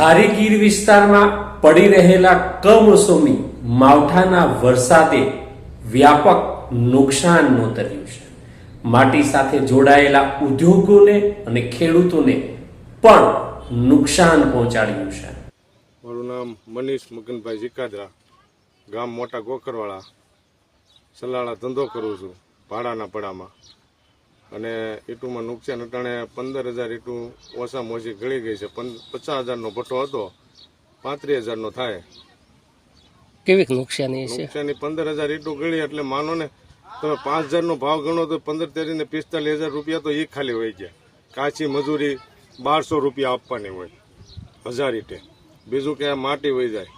ધારી ગીર વિસ્તારમાં પડી રહેલા કમોસમી માવઠાના વરસાદે વ્યાપક નુકસાન નોંધર્યું છે. માટી સાથે જોડાયેલા ઉદ્યોગોને અને ખેડૂતોને પણ નુકસાન પહોંચાડ્યું છે. મારું નામ મનીષ મગનભાઈ જીકાદરા, ગામ મોટા ગોકરવાળા, સલાળા ધંધો કરું છું, ભાડાના પડામાં. અને ઈટુમાં નુકસાન અટાણે પંદર હજાર ઈટુ ઓછામાં ઓછી ગળી ગઈ છે. પચાસ હજારનો ભટ્ટો હતો. પાંત્રીસ હજારનો થાય. કેવી નુકસાની છે? નુકસાની પંદર હજાર ઈટુ ગળી એટલે માનો ને તમે પાંચ હજારનો ભાવ ગણો તો પંદર તેરી ને પિસ્તાલીસ હજાર રૂપિયા તો એ ખાલી હોય ગયા. કાચી મજૂરી બારસો રૂપિયા આપવાની હોય. હજાર ઈટે. બીજું કે માટી વહી જાય.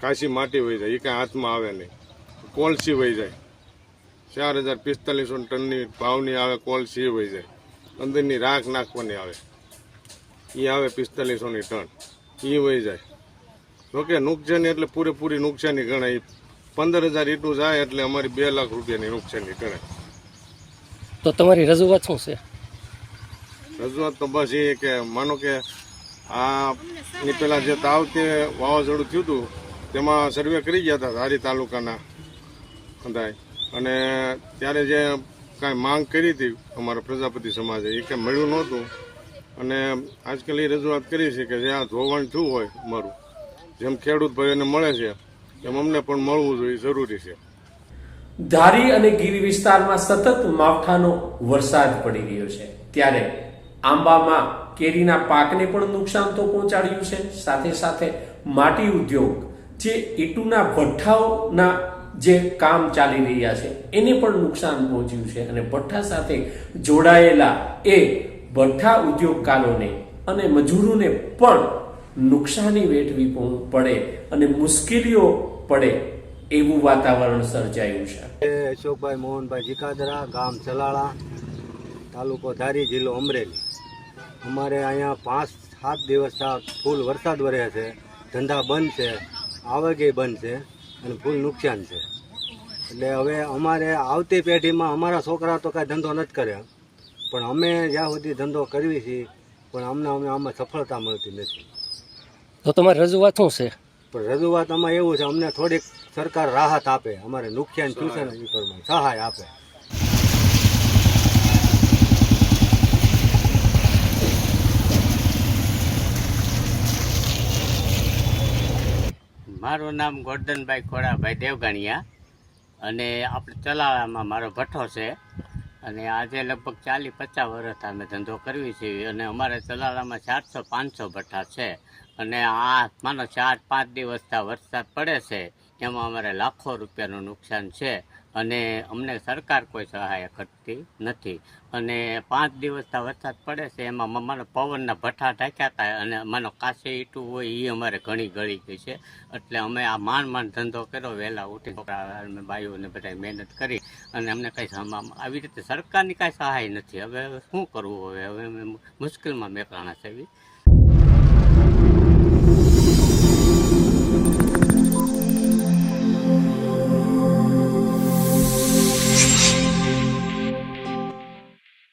કાચી માટી વહી જાય. એ કાંઈ હાથમાં આવે નહીં. કોલસી વહી જાય. ચાર હજાર પિસ્તાલીસો ટનની ભાવની આવે કોલ સી હોય જાય અંદરની રાખ નાખવાની આવે. એ આવે પિસ્તાલીસોની ટન. એ વહી જાય. જોકે નુકસાની એટલે પૂરેપૂરી નુકસાની ગણાય. પંદર હજાર ઈટું જાય એટલે અમારી બે લાખ રૂપિયાની નુકસાની ગણાય. તો તમારી રજૂઆત શું છે? રજૂઆત તો બસ એ કે માનો કે આ પેલા જે તાવ તે વાવાઝોડું થયું હતું તેમાં સર્વે કરી ગયા હતા ધારી તાલુકાના. અંદાય અને ત્યારે જે કાંઈ માંગ કરી હતી અમારા પ્રજાપતિ સમાજે, એ કંઈ મળ્યું નહોતું. અને આજકાલ એ રજૂઆત કરી છે કે જ્યાં ધોવાણ થયું હોય અમારું, જેમ ખેડૂત ભાઈઓને મળે છે, એમ અમને પણ મળવું જોઈએ જરૂરી છે. ધારી અને ગીર વિસ્તારમાં સતત માવઠાનો વરસાદ પડી રહ્યો છે. ત્યારે આંબામાં કેરીના પાકને પણ નુકસાન તો પહોંચાડ્યું છે. સાથે સાથે માટી ઉદ્યોગ, જે ઈટુના ભઠ્ઠાઓના જે કામ ચાલી રહ્યા છે, એને પણ નુકસાન પહોંચ્યું છે. અને ભઠ્ઠા સાથે જોડાયેલા એ ભઠ્ઠા ઉદ્યોગકારોને અને મજૂરોને પણ નુકસાની વેઠવી પડે અને મુશ્કેલીઓ પડે એવું વાતાવરણ સર્જાયું છે. અશોકભાઈ મોહનભાઈ જીકાદરા, ગામ ચલાળા, તાલુકો ધારી જિલ્લો અમરેલી. અમારે અહીંયા પાંચ, સાત દિવસ ફૂલ વરસાદ વરે છે. ધંધા બંધ છે, આવકે બંધ છે. અને ફૂલ નુકસાન છે. એટલે હવે અમારે આવતી પેઢીમાં અમારા છોકરા તો કાંઈ ધંધો નથી કર્યા. પણ અમે જ્યાં સુધી ધંધો કરવી છીએ પણ અમને અમે આમાં સફળતા મળતી નથી. તો તમારી રજૂઆત શું છે? પણ રજૂઆત આમાં એવું છે અમને થોડીક સરકાર રાહત આપે અમારે નુકસાન થયું છે ને એ પ્રમાણે સહાય આપે. મારું નામ ગોરધનભાઈ ખોડાભાઈ દેવગાણિયા અને આપણે ચલાળામાં મારો ભઠ્ઠો છે. અને આજે લગભગ ચાલીસ પચાસ વર્ષ અમે ધંધો કરવી છીએ અને અમારે ચલાળામાં ચારસો પાંચસો ભઠ્ઠા છે. અને આ માનો ચાર પાંચ દિવસથી વરસાદ પડે છે, એમાં અમારે લાખો રૂપિયાનું નુકસાન છે. અને અમને સરકાર કોઈ સહાય કરતી નથી. અને પાંચ દિવસના વરસાદ પડે છે, એમાં માનો પવનના ભઠ્ઠા ઢાંક્યા હતા અને માનો કાશે ઈટું હોય એ અમારે ઘણી ગળી ગઈ છે. એટલે અમે આ માંડ માંડ ધંધો કર્યો, વહેલા ઉઠી છોકરા, અમે બાઈઓને બધા મહેનત કરી અને અમને કંઈ આવી રીતે સરકારની કાંઈ સહાય નથી. હવે શું કરવું હવે? હવે મુશ્કેલમાં મેકલાણા છે એવી.